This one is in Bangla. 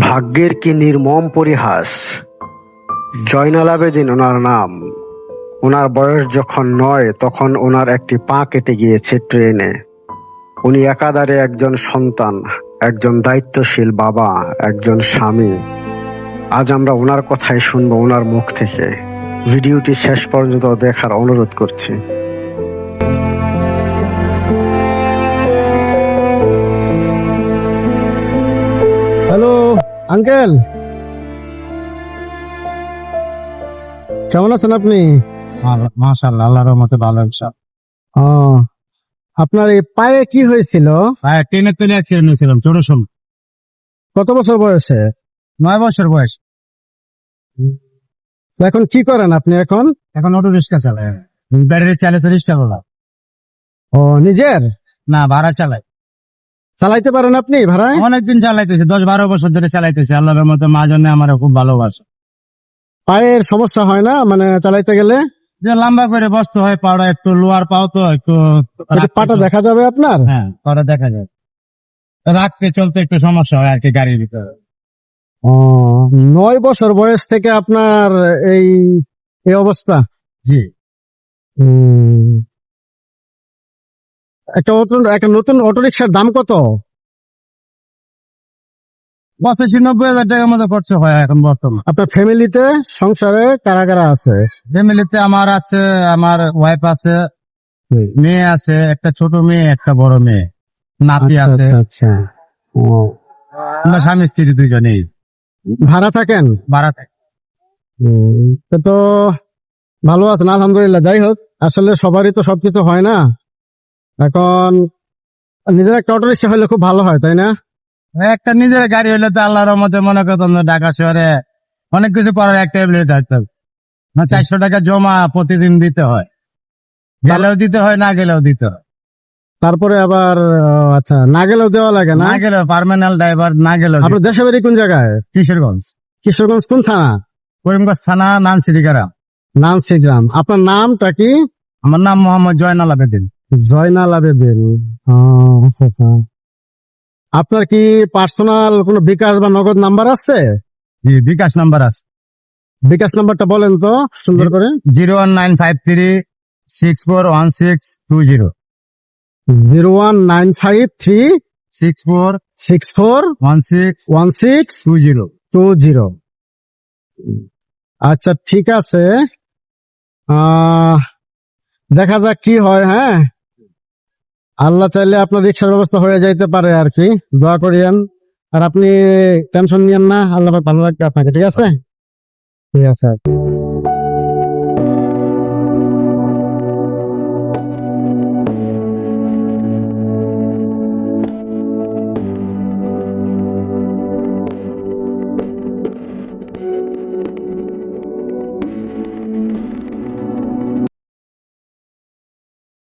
ভাগ্যের কি নির্মম পরিহাস? জয়নাল আবেদিন ওনার নাম। ওনার বয়স যখন নয়, তখন ওনার একটি পা কেটে গিয়েছে ট্রেনে। উনি একাধারে একজন সন্তান, একজন দায়িত্বশীল বাবা, একজন স্বামী। আজ আমরা ওনার কথাই শুনব ওনার মুখ থেকে। ভিডিওটি শেষ পর্যন্ত দেখার অনুরোধ করছি। আঙ্কেল। কেমন আছেন আপনি? মাশাল্লাহ আল্লাহর রহমতে ভালো ইনশাআল্লাহ ও আপনার এই পায়ে কি হয়েছিল? ভাই ট্রেনে তুলে অ্যাক্সিডেন্ট হয়েছিলাম ছোট সময়। কত বছর বয়সে? নয় বছর বয়স। এখন কি করেন আপনি এখন? এখন অটো রিক্সা চালায়। ব্যাটারি চালে তো রিক্সা করলাম ও নিজের? না ভাড়া চালাই চালাইতে পারেন আপনি ভাড়ায়? অনেকদিন চালাইতেছি দশ বারো বছর ধরে চালাইতেছি আল্লাহর রহমতে মা জন্য আমার খুব ভালোবাসে। পায়ের সমস্যা হয় না মানে চালাইতে গেলে? যে লম্বা করে বসতে হয় পাওয়া একটু লোয়ার পাও তো একটু পাটা দেখা যাবে আপনার? হ্যাঁ পাটা দেখা যায় রাখতে চলতে একটু সমস্যা হয় আর কি গাড়ির ভিতরে। ও নয় বছর বয়স থেকে আপনার এই এই অবস্থা? জি। হুম। একটা নতুন একটা নতুন অটোরিক্সার দাম কত? পঁচাশি নব্বই হাজার টাকার মতো খরচ হয় এখন বর্তমান। আপনার ফ্যামিলিতে সংসারে কারা কারা আছে? ফ্যামিলিতে আমার আছে আমার ওয়াইফ আছে মেয়ে আছে একটা ছোট মেয়ে একটা বড় মেয়ে নাতি আচ্ছা, আছে। আচ্ছা, আচ্ছা। ও। আমরা স্বামী স্ত্রী ভাড়া থাকেন? ভাড়া থাকে। তো তো ভালো আছেন আলহামদুলিল্লাহ। যাই হোক আসলে সবারই তো সবকিছু হয় না। এখন নিজের একটা অটো রিক্সা হলে খুব ভালো হয় তাই না? একটা নিজের গাড়ি হলে তো আল্লাহর রহমতে মনে করতাম ঢাকা শহরে অনেক কিছু করার একটা এবিলিটি থাকতো না চারশো টাকা জমা প্রতিদিন দিতে হয়। গেলেও দিতে হয় না গেলেও দিতে হয়। তারপরে আবার আচ্ছা না গেলেও দেওয়া লাগে না? গেলেও পার্মানেন্ট ড্রাইভার না গেলেও আপনার দেশে বাড়ি কোন জায়গায়? কিশোরগঞ্জ। কিশোরগঞ্জ কোন থানা? করিমগঞ্জ থানা নানসিরিগারা নানসি গ্রাম আপনার নামটা কি? আমার নাম মোহাম্মদ জয়নাল আবেদিন। জয়নাল আবেদিন আচ্ছা, আচ্ছা। আপনার কি পার্সোনাল কোনো বিকাশ বা নগদ নাম্বার আছে? জি বিকাশ নাম্বার আছে। বিকাশ নাম্বারটা বলেন তো সুন্দর করে। Zero one nine five three six four one six two zero. Zero one nine five three six four six four one six one six two zero. Two zero. আচ্ছা ঠিক আছে। দেখা যাক কি হয় হ্যাঁ? আল্লাহ চাইলে আপনার রিক্সার ব্যবস্থা হয়ে যাইতে পারে আর কি। দোয়া করিয়েন। আর আপনি টেনশন নিয়েন না, আল্লাহ ভালো লাগবে আপনাকে, ঠিক আছে? ঠিক আছে।